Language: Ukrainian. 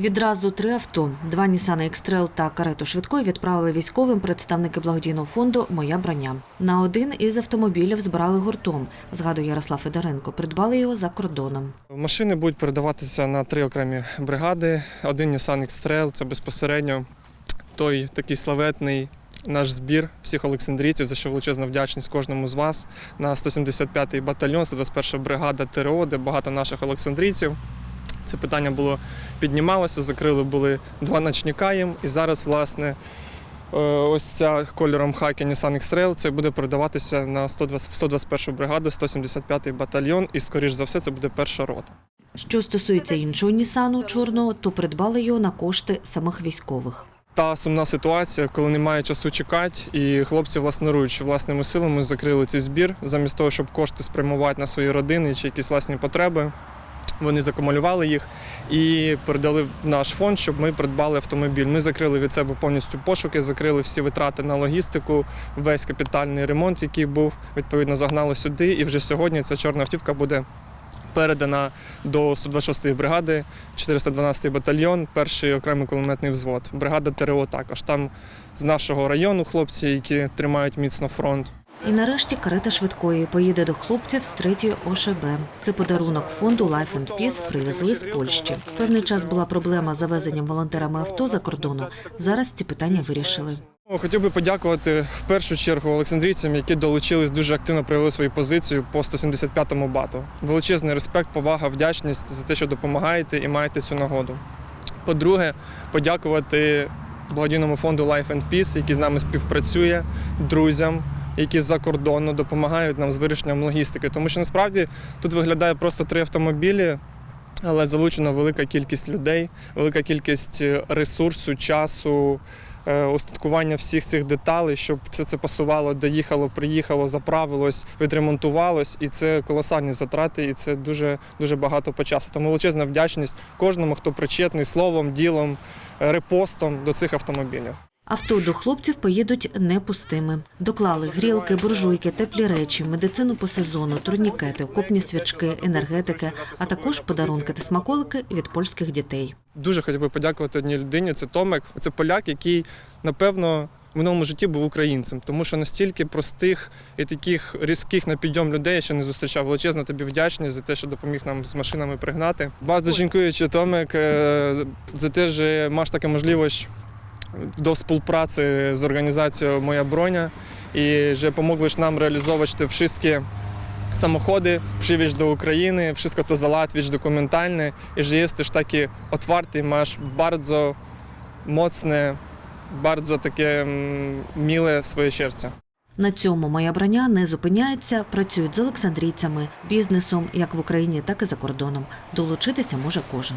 Відразу три авто, два Nissan X-Trail та карету швидкої відправили військовим представники благодійного фонду Моя броня. На один із автомобілів збирали гуртом, згадує Ярослав Федоренко. Придбали його за кордоном. Машини будуть передаватися на три окремі бригади. Один Nissan X-Trail – це безпосередньо той такий славетний наш збір всіх олександрійців, за що величезна вдячність кожному з вас на 175-й батальйон, 121 бригада ТРО, де багато наших олександрійців. Це питання було піднімалося, закрили були два ночника їм, і зараз, власне, е, ось ця кольором хакі Nissan X-Trail це буде передаватися на 120 в 121 бригаду, 175-й батальйон, і, скоріш за все, це буде перша рота. Що стосується іншого Нісану чорного, то придбали його на кошти самих військових. Та сумна ситуація, коли немає часу чекати, і хлопці власноруч власними силами закрили цей збір, замість того, щоб кошти спрямувати на свої родини чи якісь власні потреби. Вони закумулювали їх і передали в наш фонд, щоб ми придбали автомобіль. Ми закрили від себе повністю пошуки, закрили всі витрати на логістику, весь капітальний ремонт, який був, відповідно загнали сюди. І вже сьогодні ця чорна автівка буде передана до 126-ї бригади, 412-й батальйон, перший окремий кулеметний взвод. Бригада ТРО також. Там з нашого району хлопці, які тримають міцно фронт. І нарешті карета швидкої поїде до хлопців з третьої ОШБ. Це подарунок фонду Life and Peace привезли з Польщі. Певний час була проблема з завезенням волонтерами авто за кордону. Зараз ці питання вирішили. Хотів би подякувати в першу чергу олександрійцям, які долучились дуже активно проявили свою позицію по 175-му бату. Величезний респект, повага, вдячність за те, що допомагаєте і маєте цю нагоду. По-друге, подякувати благодійному фонду Life and Peace, який з нами співпрацює, друзям, які з-за кордону допомагають нам з вирішенням логістики. Тому що насправді тут виглядає просто три автомобілі. Але залучена велика кількість людей, велика кількість е, ресурсу, часу, е, устаткування всіх цих деталей, щоб все це пасувало, доїхало, приїхало, заправилось, відремонтувалось. І це колосальні затрати, і це дуже дуже багато по часу. Тому величезна вдячність кожному, хто причетний словом, ділом, е, репостом до цих автомобілів. Авто до хлопців поїдуть не пустими. Доклали грілки, буржуйки, теплі речі, медицину по сезону, турнікети, окопні свячки, енергетики, а також подарунки та смаколики від польських дітей. Дуже хотів би подякувати одній людині. Це Томик. Це поляк, який напевно в минулому житті був українцем, тому що настільки простих і таких різких на підйом людей я ще не зустрічав. Величезна тобі вдячність за те, що допоміг нам з машинами пригнати. Bardzo dziękuję Ci, Tomek, e, za te, że masz współpracy z organizacją Moja Bronia i że pomogłeś nam realizować te wszystkie samochody, przywieźć do Ukrainy, wszystko to załatwić dokumentalnie i że jesteś taki otwarty, masz bardzo mocne, bardzo takie mm, miłe swoje serce. На цьому моя броня не зупиняється, працюють з олександрійцями, бізнесом як в Україні, так і за кордоном. Долучитися може кожен.